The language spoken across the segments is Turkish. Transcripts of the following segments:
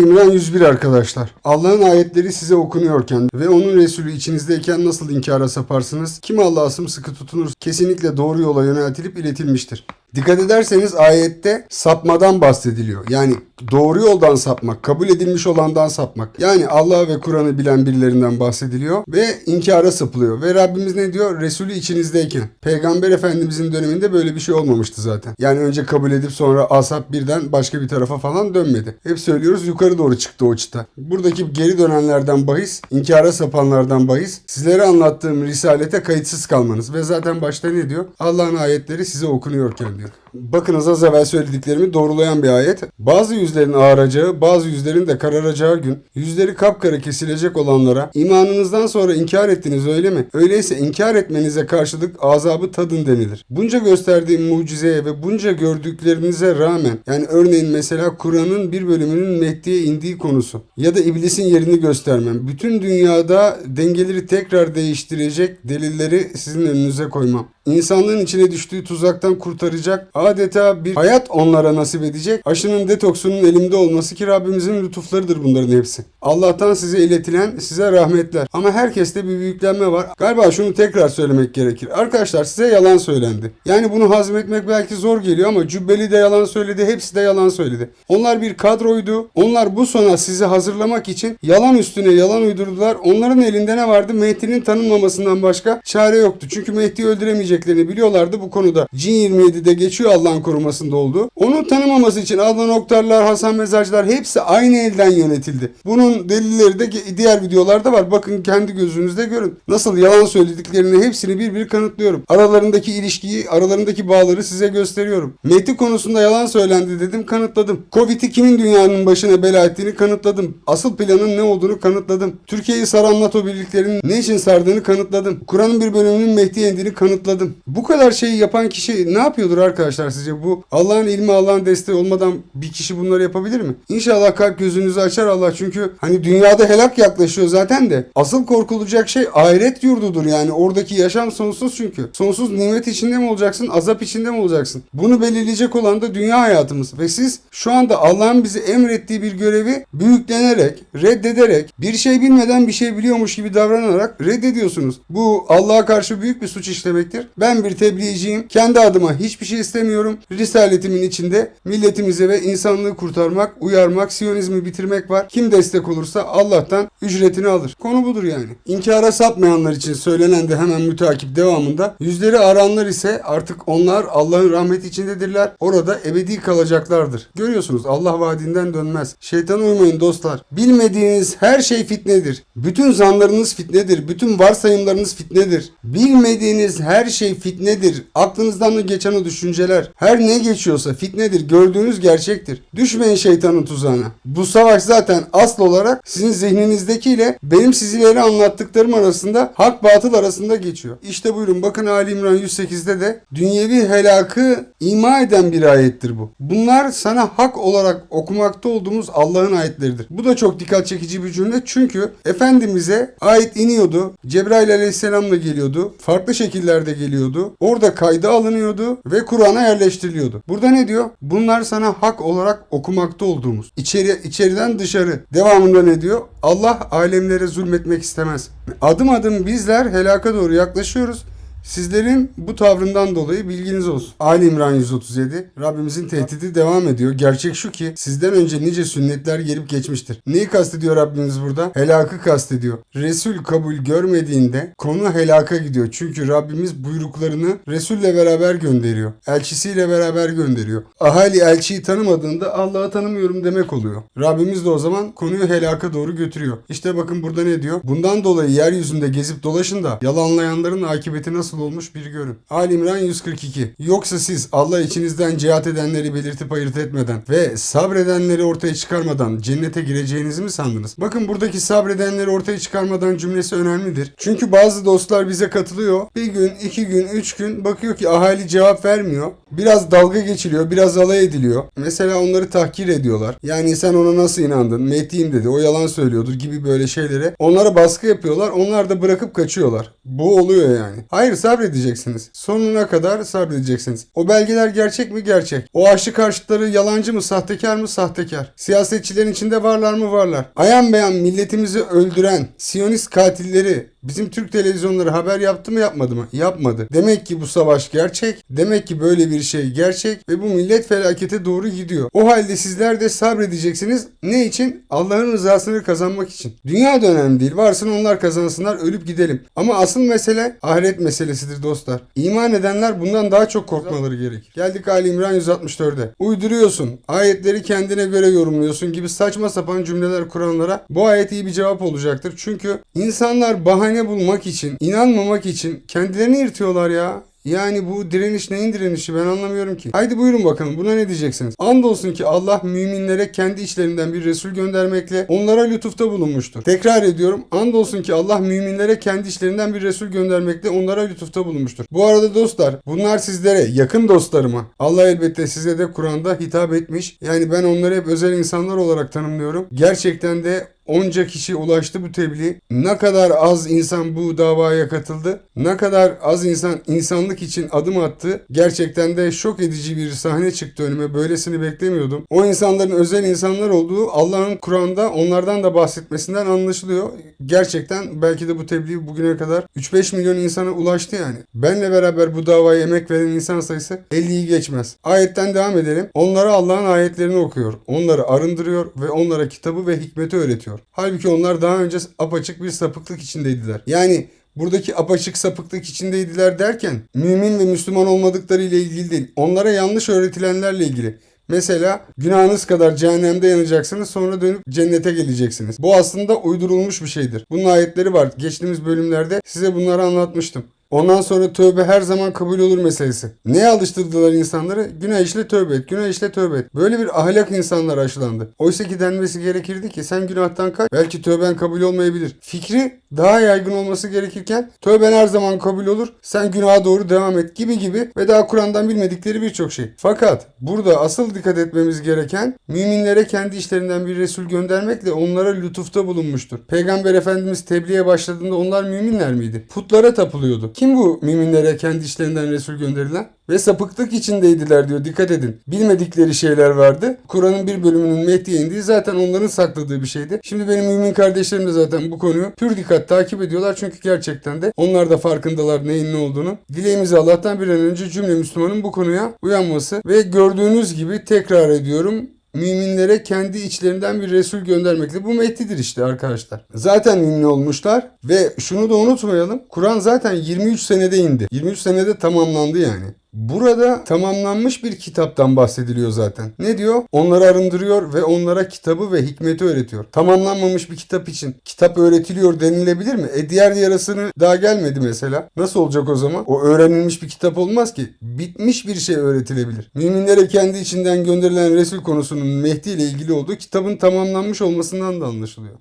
İmran 101 arkadaşlar. Allah'ın ayetleri size okunuyorken ve onun Resulü içinizdeyken nasıl inkara saparsınız? Kim Allah'a sımsıkı tutunur kesinlikle doğru yola yöneltilip iletilmiştir. Dikkat ederseniz ayette sapmadan bahsediliyor. Yani doğru yoldan sapmak, kabul edilmiş olandan sapmak. Yani Allah ve Kur'an'ı bilen birilerinden bahsediliyor ve inkara sapılıyor. Ve Rabbimiz ne diyor? Resulü içinizdeyken. Peygamber Efendimizin döneminde böyle bir şey olmamıştı zaten. Yani önce kabul edip sonra asap birden başka bir tarafa falan dönmedi. Hep söylüyoruz yukarı doğru çıktı o çıta. Buradaki geri dönenlerden bahis, inkara sapanlardan bahis, sizlere anlattığım risalete kayıtsız kalmanız. Ve zaten başta ne diyor? Allah'ın ayetleri size okunuyorken diyor. Bakınız az evvel söylediklerimi doğrulayan bir ayet. Bazı yüzlerin ağaracağı, bazı yüzlerin de kararacağı gün, yüzleri kapkara kesilecek olanlara imanınızdan sonra inkar ettiniz öyle mi? Öyleyse inkar etmenize karşılık azabı tadın denilir. Bunca gösterdiğim mucizeye ve bunca gördüklerinize rağmen yani örneğin mesela Kur'an'ın bir bölümünün Mehdi'ye indiği konusu ya da iblisin yerini göstermem. Bütün dünyada dengeleri tekrar değiştirecek delilleri sizin önünüze koymam. İnsanlığın içine düştüğü tuzaktan kurtaracak adeta bir hayat onlara nasip edecek. Aşının detoksunun elimde olması ki Rabbimizin lütuflarıdır bunların hepsi. Allah'tan size iletilen size rahmetler. Ama herkeste bir büyüklenme var. Galiba şunu tekrar söylemek gerekir. Arkadaşlar size yalan söylendi. Yani bunu hazmetmek belki zor geliyor ama Cübbeli de yalan söyledi. Hepsi de yalan söyledi. Onlar bir kadroydu. Onlar bu sona sizi hazırlamak için yalan üstüne yalan uydurdular. Onların elinde ne vardı? Mehdi'nin tanınmamasından başka çare yoktu. Çünkü Mehdi'yi öldüremeyeceklerini biliyorlardı bu konuda. Cin 27'de geçiyor Allah'ın korumasında olduğu. Onu tanımaması için Adnan Oktarlar, Hasan Mezarcılar hepsi aynı elden yönetildi. Bunun delilleri de diğer videolarda var. Bakın kendi gözünüzde görün. Nasıl yalan söylediklerini hepsini bir bir kanıtlıyorum. Aralarındaki ilişkiyi, aralarındaki bağları size gösteriyorum. Mehdi konusunda yalan söylendi dedim, kanıtladım. Covid'i kimin dünyanın başına bela ettiğini kanıtladım. Asıl planın ne olduğunu kanıtladım. Türkiye'yi saran NATO birliklerinin ne için sardığını kanıtladım. Kur'an'ın bir bölümünün Mehdi'ye indiğini kanıtladım. Bu kadar şeyi yapan kişi ne yapıyordur arkadaşlar sizce? Bu Allah'ın ilmi, Allah'ın desteği olmadan bir kişi bunları yapabilir mi? İnşallah kalp gözünüzü açar Allah çünkü hani dünyada helak yaklaşıyor zaten de. Asıl korkulacak şey ahiret yurdudur yani. Oradaki yaşam sonsuz çünkü. Sonsuz nimet içinde mi olacaksın, azap içinde mi olacaksın? Bunu belirleyecek olan da dünya hayatımız. Ve siz şu anda Allah'ın bize emrettiği bir görevi büyüklenerek, reddederek, bir şey bilmeden bir şey biliyormuş gibi davranarak reddediyorsunuz. Bu Allah'a karşı büyük bir suç işlemektir. Ben bir tebliğciyim. Kendi adıma hiçbir şey istemiyorum. Risaletimin içinde milletimize ve insanlığı kurtarmak, uyarmak, Siyonizmi bitirmek var. Kim destek olursa Allah'tan ücretini alır. Konu budur yani. İnkara sapmayanlar için söylenen de hemen mütakip devamında yüzleri aranlar ise artık onlar Allah'ın rahmeti içindedirler. Orada ebedi kalacaklardır. Görüyorsunuz Allah vaadinden dönmez. Şeytana uymayın dostlar. Bilmediğiniz her şey fitnedir. Bütün zanlarınız fitnedir. Bütün varsayımlarınız fitnedir. Bilmediğiniz her şey fitnedir. Aklınızdan da geçen o düşünceler. Her ne geçiyorsa fitnedir. Gördüğünüz gerçektir. Düşmeyin şeytanın tuzağına. Bu savaş zaten asıl olarak sizin zihninizdekiyle benim sizlere anlattıklarım arasında hak batıl arasında geçiyor. İşte buyurun bakın Ali İmran 108'de de dünyevi helakı ima eden bir ayettir bu. Bunlar sana hak olarak okumakta olduğumuz Allah'ın ayetleridir. Bu da çok dikkat çekici bir cümle çünkü Efendimiz'e ayet iniyordu. Cebrail aleyhisselamla geliyordu. Farklı şekillerde geliyordu. Orada kayda alınıyordu ve Kur'an'a yerleştiriliyordu. Burada ne diyor? Bunlar sana hak olarak okumakta olduğumuz. İçeri, içeriden dışarı. Devamında ne diyor? Allah alemlere zulmetmek istemez. Adım adım bizler helaka doğru yaklaşıyoruz. Sizlerin bu tavrından dolayı bilginiz olsun. Ali İmran 137. Rabbimizin tehdidi devam ediyor. Gerçek şu ki sizden önce nice sünnetler gelip geçmiştir. Neyi kastediyor Rabbimiz burada? Helakı kastediyor. Resul kabul görmediğinde konu helaka gidiyor. Çünkü Rabbimiz buyruklarını Resul'le beraber gönderiyor. Elçisiyle beraber gönderiyor. Ahali elçiyi tanımadığında Allah'ı tanımıyorum demek oluyor. Rabbimiz de o zaman konuyu helaka doğru götürüyor. İşte bakın burada ne diyor? Bundan dolayı yeryüzünde gezip dolaşın da yalanlayanların akıbeti nasıl olmuş bir görün. Ali İmran 142. Yoksa siz Allah içinizden cihat edenleri belirtip ayırt etmeden ve sabredenleri ortaya çıkarmadan cennete gireceğinizi mi sandınız? Bakın buradaki sabredenleri ortaya çıkarmadan cümlesi önemlidir. Çünkü bazı dostlar bize katılıyor. Bir gün, iki gün, üç gün bakıyor ki ahali cevap vermiyor. Biraz dalga geçiliyor, biraz alay ediliyor. Mesela onları tahkir ediyorlar. Yani sen ona nasıl inandın? Mehdi'yim dedi, o yalan söylüyordur gibi böyle şeylere. Onlara baskı yapıyorlar, onlar da bırakıp kaçıyorlar. Bu oluyor yani. Hayır sabredeceksiniz. Sonuna kadar sabredeceksiniz. O belgeler gerçek mi? Gerçek. O aşı karşıtları yalancı mı? Sahtekar mı? Sahtekar. Siyasetçilerin içinde varlar mı? Varlar. Ayan beyan milletimizi öldüren Siyonist katilleri bizim Türk televizyonları haber yaptı mı yapmadı mı? Yapmadı. Demek ki bu savaş gerçek. Demek ki böyle bir şey gerçek ve bu millet felakete doğru gidiyor. O halde sizler de sabredeceksiniz. Ne için? Allah'ın rızasını kazanmak için. Dünya da önemli değil. Varsın onlar kazansınlar ölüp gidelim. Ama asıl mesele ahiret meselesidir dostlar. İman edenler bundan daha çok korkmaları gerek. Geldik Ali İmran 164'e. Uyduruyorsun. Ayetleri kendine göre yorumluyorsun gibi saçma sapan cümleler kuranlara bu ayet iyi bir cevap olacaktır. Çünkü insanlar bahane bulmak için, inanmamak için kendilerini yırtıyorlar ya. Yani bu direniş neyin direnişi ben anlamıyorum ki. Haydi buyurun bakalım buna ne diyeceksiniz? Andolsun ki Allah müminlere kendi içlerinden bir Resul göndermekle onlara lütufta bulunmuştur. Tekrar ediyorum. Andolsun ki Allah müminlere kendi içlerinden bir Resul göndermekle onlara lütufta bulunmuştur. Bu arada dostlar bunlar sizlere yakın dostlarıma. Allah elbette size de Kur'an'da hitap etmiş. Yani ben onları hep özel insanlar olarak tanımlıyorum. Gerçekten de onca kişi ulaştı bu tebliğ. Ne kadar az insan bu davaya katıldı. Ne kadar az insan insanlık için adım attı. Gerçekten de şok edici bir sahne çıktı önüme. Böylesini beklemiyordum. O insanların özel insanlar olduğu Allah'ın Kur'an'da onlardan da bahsetmesinden anlaşılıyor. Gerçekten belki de bu tebliğ bugüne kadar 3-5 milyon insana ulaştı yani. Benle beraber bu davaya emek veren insan sayısı 50'yi geçmez. Ayetten devam edelim. Onlara Allah'ın ayetlerini okuyor. Onları arındırıyor ve onlara kitabı ve hikmeti öğretiyor. Halbuki onlar daha önce apaçık bir sapıklık içindeydiler. Yani buradaki apaçık sapıklık içindeydiler derken mümin ve Müslüman olmadıkları ile ilgili değil. Onlara yanlış öğretilenlerle ilgili. Mesela günahınız kadar cehennemde yanacaksınız sonra dönüp cennete geleceksiniz. Bu aslında uydurulmuş bir şeydir. Bunun ayetleri var. Geçtiğimiz bölümlerde size bunları anlatmıştım. Ondan sonra tövbe her zaman kabul olur meselesi. Neye alıştırdılar insanları? Günah işle tövbe et, günah işle tövbe et. Böyle bir ahlak insanlar aşılandı. Oysa ki denmesi gerekirdi ki sen günahtan kaç, belki tövben kabul olmayabilir. Fikri daha yaygın olması gerekirken tövben her zaman kabul olur, sen günaha doğru devam et gibi gibi ve daha Kur'an'dan bilmedikleri birçok şey. Fakat burada asıl dikkat etmemiz gereken müminlere kendi işlerinden bir Resul göndermekle onlara lütufta bulunmuştur. Peygamber Efendimiz tebliğe başladığında onlar müminler miydi? Putlara tapılıyordu. Kim bu müminlere kendi işlerinden Resul gönderilen? Ve sapıklık içindeydiler diyor dikkat edin. Bilmedikleri şeyler vardı. Kur'an'ın bir bölümünün Mehdi'ye indiği zaten onların sakladığı bir şeydi. Şimdi benim mümin kardeşlerim de zaten bu konuyu pür dikkat takip ediyorlar. Çünkü gerçekten de onlar da farkındalar neyin ne olduğunu. Dileğimizi Allah'tan bir an önce cümle Müslümanın bu konuya uyanması. Ve gördüğünüz gibi tekrar ediyorum müminlere kendi içlerinden bir Resul göndermekle. Bu Mehdi'dir işte arkadaşlar. Zaten mümin olmuşlar ve şunu da unutmayalım. Kur'an zaten 23 senede indi. 23 senede tamamlandı yani. Burada tamamlanmış bir kitaptan bahsediliyor zaten. Ne diyor? Onları arındırıyor ve onlara kitabı ve hikmeti öğretiyor. Tamamlanmamış bir kitap için kitap öğretiliyor denilebilir mi? E diğer yarısını daha gelmedi mesela. Nasıl olacak o zaman? O öğrenilmiş bir kitap olmaz ki. Bitmiş bir şey öğretilebilir. Müminlere kendi içinden gönderilen Resul konusunun Mehdi ile ilgili olduğu kitabın tamamlanmış olmasından da anlaşılıyor.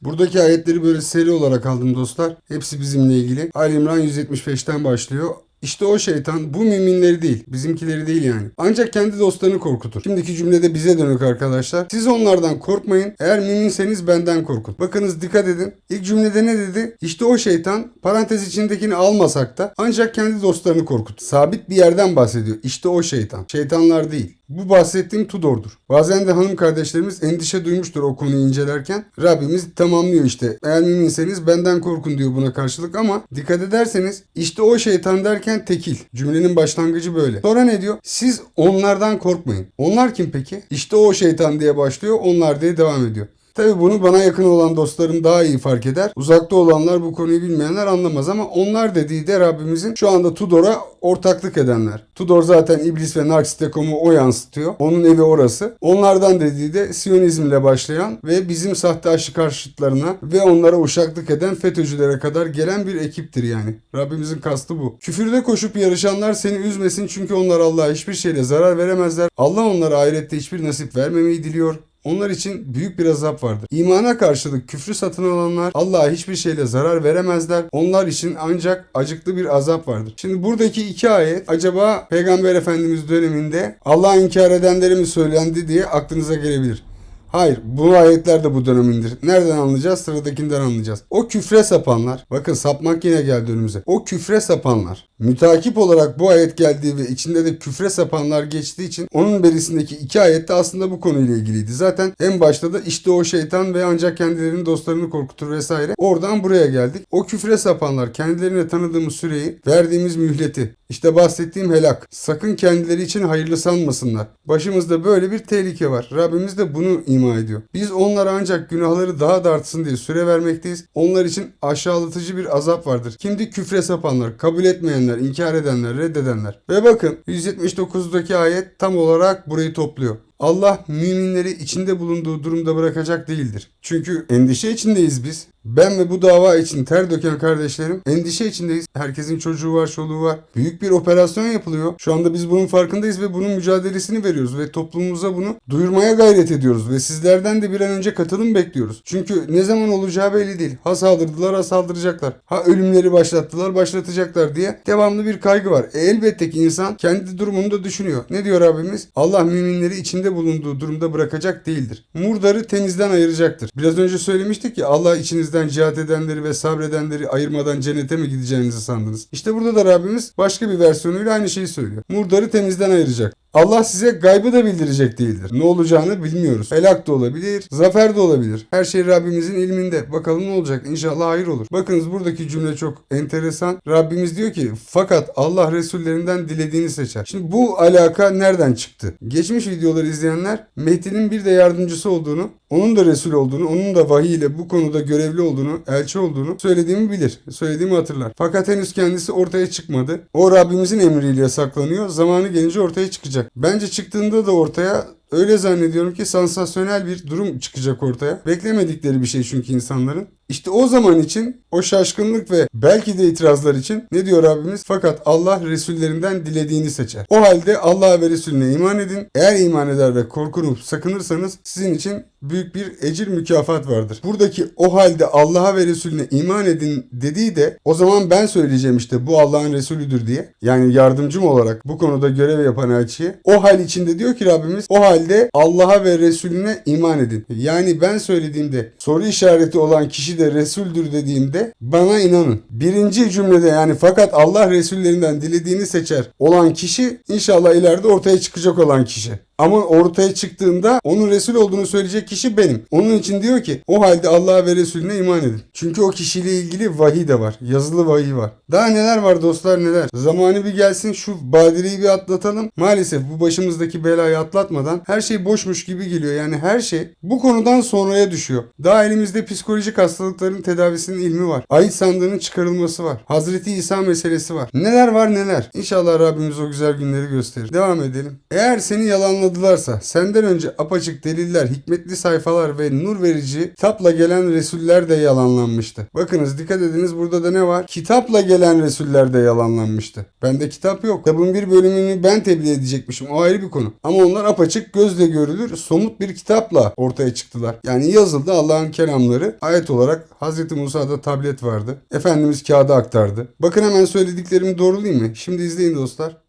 Buradaki ayetleri böyle seri olarak aldım dostlar. Hepsi bizimle ilgili. Ali İmran 175'ten başlıyor. İşte o şeytan bu müminleri değil, bizimkileri değil yani. Ancak kendi dostlarını korkutur. Şimdiki cümlede bize dönük arkadaşlar. Siz onlardan korkmayın. Eğer müminseniz benden korkun. Bakınız dikkat edin. İlk cümlede ne dedi? İşte o şeytan parantez içindekini almasak da ancak kendi dostlarını korkut. Sabit bir yerden bahsediyor. İşte o şeytan. Şeytanlar değil. Bu bahsettiğim Tudor'dur. Bazen de hanım kardeşlerimiz endişe duymuştur o konuyu incelerken. Rabbimiz tamamlıyor işte. Eğer müminseniz benden korkun diyor buna karşılık ama dikkat ederseniz işte o şeytan derken tekil. Cümlenin başlangıcı böyle. Sonra ne diyor? Siz onlardan korkmayın. Onlar kim peki? İşte o şeytan diye başlıyor. Onlar diye devam ediyor. Tabi bunu bana yakın olan dostlarım daha iyi fark eder. Uzakta olanlar bu konuyu bilmeyenler anlamaz ama onlar dediği de Rabbimizin şu anda Tudor'a ortaklık edenler. Tudor zaten iblis ve Narkistekom'u o yansıtıyor. Onun evi orası. Onlardan dediği de Siyonizmle başlayan ve bizim sahte aşı karşıtlarına ve onlara uşaklık eden FETÖ'cülere kadar gelen bir ekiptir yani. Rabbimizin kastı bu. Küfürde koşup yarışanlar seni üzmesin çünkü onlar Allah'a hiçbir şeyle zarar veremezler. Allah onlara ahirette hiçbir nasip vermemeyi diliyor. Onlar için büyük bir azap vardır. İmana karşılık küfrü satın alanlar Allah'a hiçbir şeyle zarar veremezler. Onlar için ancak acıklı bir azap vardır. Şimdi buradaki iki ayet acaba Peygamber Efendimiz döneminde Allah'ı inkar edenleri mi söylendi diye aklınıza gelebilir. Hayır bu ayetler de bu dönemindir. Nereden anlayacağız? Sıradakinden anlayacağız. O küfre sapanlar, bakın sapmak yine geldi önümüze. O küfre sapanlar, mütakip olarak bu ayet geldiği ve içinde de küfre sapanlar geçtiği için onun berisindeki iki ayet de aslında bu konuyla ilgiliydi. Zaten en başta da işte o şeytan ve ancak kendilerinin dostlarını korkutur vesaire. Oradan buraya geldik. O küfre sapanlar kendilerine tanıdığımız süreyi, verdiğimiz mühleti, işte bahsettiğim helak. Sakın kendileri için hayırlı sanmasınlar. Başımızda böyle bir tehlike var. Rabbimiz de bunu ima ediyor. Biz onlara ancak günahları daha da artsın diye süre vermekteyiz. Onlar için aşağılatıcı bir azap vardır. Kimdi küfre sapanlar, kabul etmeyenler, inkar edenler, reddedenler. Ve bakın 179'daki ayet tam olarak burayı topluyor. Allah müminleri içinde bulunduğu durumda bırakacak değildir. Çünkü endişe içindeyiz biz. Ben ve bu dava için ter döken kardeşlerim endişe içindeyiz. Herkesin çocuğu var, çoluğu var. Büyük bir operasyon yapılıyor. Şu anda biz bunun farkındayız ve bunun mücadelesini veriyoruz ve toplumumuza bunu duyurmaya gayret ediyoruz ve sizlerden de bir an önce katılım bekliyoruz. Çünkü ne zaman olacağı belli değil. Ha saldırdılar, ha saldıracaklar. Ha ölümleri başlattılar, başlatacaklar diye devamlı bir kaygı var. E, elbette ki insan kendi durumunu da düşünüyor. Ne diyor Rabbimiz? Allah müminleri içinde bulunduğu durumda bırakacak değildir. Murdarı temizden ayıracaktır. Biraz önce söylemiştik ya Allah içinizden cihat edenleri ve sabredenleri ayırmadan cennete mi gideceğinizi sandınız? İşte burada da Rabbimiz başka bir versiyonuyla aynı şeyi söylüyor. Murdarı temizden ayıracak. Allah size gaybı da bildirecek değildir. Ne olacağını bilmiyoruz. Helak da olabilir, zafer de olabilir. Her şey Rabbimizin ilminde. Bakalım ne olacak? İnşallah hayır olur. Bakınız buradaki cümle çok enteresan. Rabbimiz diyor ki fakat Allah Resullerinden dilediğini seçer. Şimdi bu alaka nereden çıktı? Geçmiş videoları izleyenler Mehdi'nin bir de yardımcısı olduğunu, onun da Resul olduğunu, onun da vahiy ile bu konuda görevli olduğunu, elçi olduğunu söylediğimi bilir. Söylediğimi hatırlar. Fakat henüz kendisi ortaya çıkmadı. O Rabbimizin emriyle saklanıyor. Zamanı gelince ortaya çıkacak. Bence çıktığında da ortaya öyle zannediyorum ki sansasyonel bir durum çıkacak ortaya. Beklemedikleri bir şey çünkü insanların. İşte o zaman için o şaşkınlık ve belki de itirazlar için ne diyor Rabbimiz? Fakat Allah Resullerinden dilediğini seçer. O halde Allah'a ve Resulüne iman edin. Eğer iman eder ve korkunup sakınırsanız sizin için büyük bir ecir mükafat vardır. Buradaki o halde Allah'a ve Resulüne iman edin dediği de o zaman ben söyleyeceğim işte bu Allah'ın Resulüdür diye. Yani yardımcım olarak bu konuda görev yapan elçiye. O hal içinde diyor ki Rabbimiz o halde Allah'a ve Resulüne iman edin. Yani ben söylediğimde soru işareti olan kişi de Resul'dür dediğimde bana inanın. Birinci cümlede yani fakat Allah Resullerinden dilediğini seçer olan kişi inşallah ileride ortaya çıkacak olan kişi. Ama ortaya çıktığında onun Resul olduğunu söyleyecek kişi benim. Onun için diyor ki o halde Allah'a ve Resulüne iman edin. Çünkü o kişiyle ilgili vahiy de var. Yazılı vahiy var. Daha neler var dostlar neler. Zamanı bir gelsin şu badireyi bir atlatalım. Maalesef bu başımızdaki belayı atlatmadan her şey boşmuş gibi geliyor. Yani her şey bu konudan sonraya düşüyor. Daha elimizde psikolojik hastalıkların tedavisinin ilmi var. Ayet sandığının çıkarılması var. Hazreti İsa meselesi var. Neler var neler. İnşallah Rabbimiz o güzel günleri gösterir. Devam edelim. Eğer seni yalanla yalanladılarsa senden önce apaçık deliller, hikmetli sayfalar ve nur verici kitapla gelen Resuller de yalanlanmıştı. Bakınız dikkat ediniz burada da ne var? Kitapla gelen Resuller de yalanlanmıştı. Bende kitap yok. Kitabın bir bölümünü ben tebliğ edecekmişim. O ayrı bir konu. Ama onlar apaçık gözle görülür somut bir kitapla ortaya çıktılar. Yani yazıldı Allah'ın kelamları. Ayet olarak Hz. Musa'da tablet vardı. Efendimiz kağıda aktardı. Bakın hemen söylediklerimi doğrulayayım mı? Şimdi izleyin dostlar.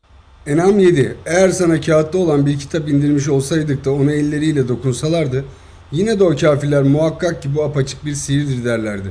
Enam 7. Eğer sana kağıtta olan bir kitap indirmiş olsaydık da onu elleriyle dokunsalardı, yine de o kafirler muhakkak ki bu apaçık bir sihirdir derlerdi.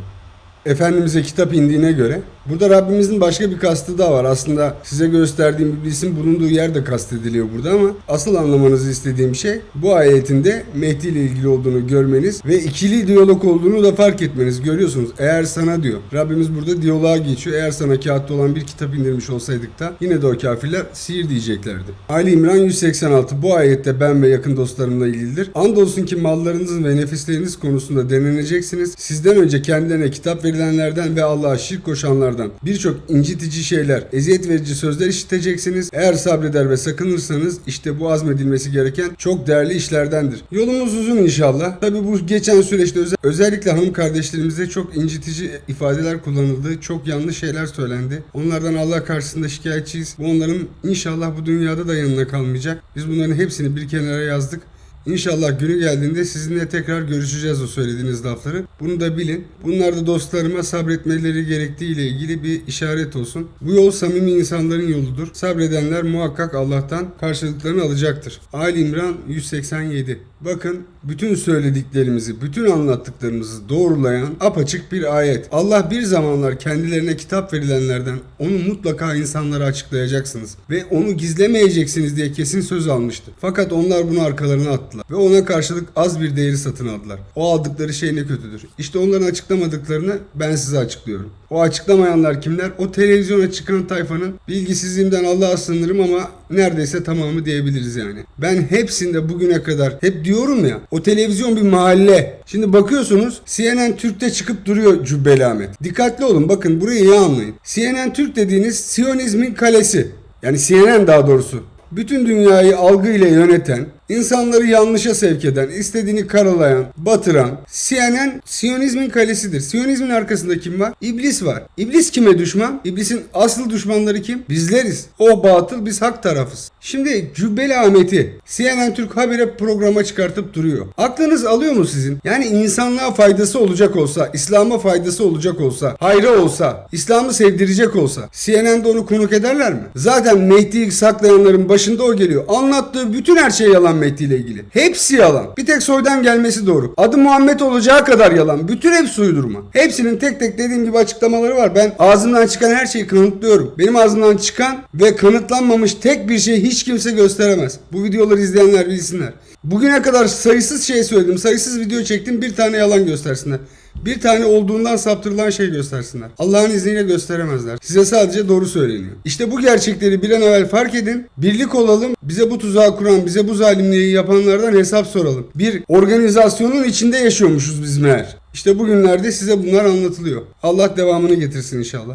Efendimiz'e kitap indiğine göre burada Rabbimizin başka bir kastı da var. Aslında size gösterdiğim iblisin bulunduğu yer de kastediliyor burada ama asıl anlamanızı istediğim şey bu ayetinde Mehdi ile ilgili olduğunu görmeniz ve ikili diyalog olduğunu da fark etmeniz. Görüyorsunuz eğer sana diyor. Rabbimiz burada diyaloğa geçiyor. Eğer sana kağıtta olan bir kitap indirmiş olsaydık da yine de o kafirler sihir diyeceklerdi. Ali İmran 186 bu ayette ben ve yakın dostlarımla ilgilidir. Andolsun ki mallarınızın ve nefisleriniz konusunda deneneceksiniz. Sizden önce kendilerine kitap verilenlerden ve Allah'a şirk koşanlardan birçok incitici şeyler, eziyet verici sözler işiteceksiniz. Eğer sabreder ve sakınırsanız işte bu azmedilmesi gereken çok değerli işlerdendir. Yolumuz uzun inşallah. Tabi bu geçen süreçte özel, özellikle hanım kardeşlerimize çok incitici ifadeler kullanıldı. Çok yanlış şeyler söylendi. Onlardan Allah karşısında şikayetçiyiz. Bu onların inşallah bu dünyada da yanına kalmayacak. Biz bunların hepsini bir kenara yazdık. İnşallah günü geldiğinde sizinle tekrar görüşeceğiz o söylediğiniz lafları. Bunu da bilin. Bunlar da dostlarıma sabretmeleri gerektiği ile ilgili bir işaret olsun. Bu yol samimi insanların yoludur. Sabredenler muhakkak Allah'tan karşılıklarını alacaktır. Ali İmran 187. Bakın bütün söylediklerimizi, bütün anlattıklarımızı doğrulayan apaçık bir ayet. Allah bir zamanlar kendilerine kitap verilenlerden onu mutlaka insanlara açıklayacaksınız ve onu gizlemeyeceksiniz diye kesin söz almıştı. Fakat onlar bunu arkalarına attılar ve ona karşılık az bir değeri satın aldılar. O aldıkları şey ne kötüdür. İşte onların açıklamadıklarını ben size açıklıyorum. O açıklamayanlar kimler? O televizyona çıkan tayfanın bilgisizliğimden Allah'a sığınırım ama neredeyse tamamı diyebiliriz yani. Ben hepsinde bugüne kadar hep diyorum ya o televizyon bir mahalle. Şimdi bakıyorsunuz CNN Türk'te çıkıp duruyor Cübbeli Ahmet. Dikkatli olun bakın burayı iyi anlayın. CNN Türk dediğiniz Siyonizmin kalesi. Yani CNN daha doğrusu. Bütün dünyayı algıyla yöneten, insanları yanlışa sevk eden, istediğini karalayan, batıran CNN Siyonizmin kalesidir. Siyonizmin arkasında kim var? İblis var. İblis kime düşman? İblisin asıl düşmanları kim? Bizleriz. O batıl, biz hak tarafız. Şimdi Cübbeli Ahmet'i CNN Türk habire programa çıkartıp duruyor. Aklınız alıyor mu sizin? Yani insanlığa faydası olacak olsa, İslam'a faydası olacak olsa, hayrı olsa, İslam'ı sevdirecek olsa CNN'de onu konuk ederler mi? Zaten Mehdi'yi saklayanların başında o geliyor. Anlattığı bütün her şey yalan Mehdi ile ilgili. Hepsi yalan. Bir tek soydan gelmesi doğru. Adı Muhammed olacağı kadar yalan. Bütün hepsi uydurma. Hepsinin tek tek dediğim gibi açıklamaları var. Ben ağzımdan çıkan her şeyi kanıtlıyorum. Benim ağzımdan çıkan ve kanıtlanmamış tek bir şey hiç kimse gösteremez. Bu videoları izleyenler bilsinler. Bugüne kadar sayısız şey söyledim. Sayısız video çektim. Bir tane yalan göstersinler. Bir tane olduğundan saptırılan şey göstersinler. Allah'ın izniyle gösteremezler. Size sadece doğru söyleniyor. İşte bu gerçekleri bir an evvel fark edin. Birlik olalım. Bize bu tuzağı kuran, bize bu zalimliği yapanlardan hesap soralım. Bir organizasyonun içinde yaşıyormuşuz biz meğer. İşte bugünlerde size bunlar anlatılıyor. Allah devamını getirsin inşallah.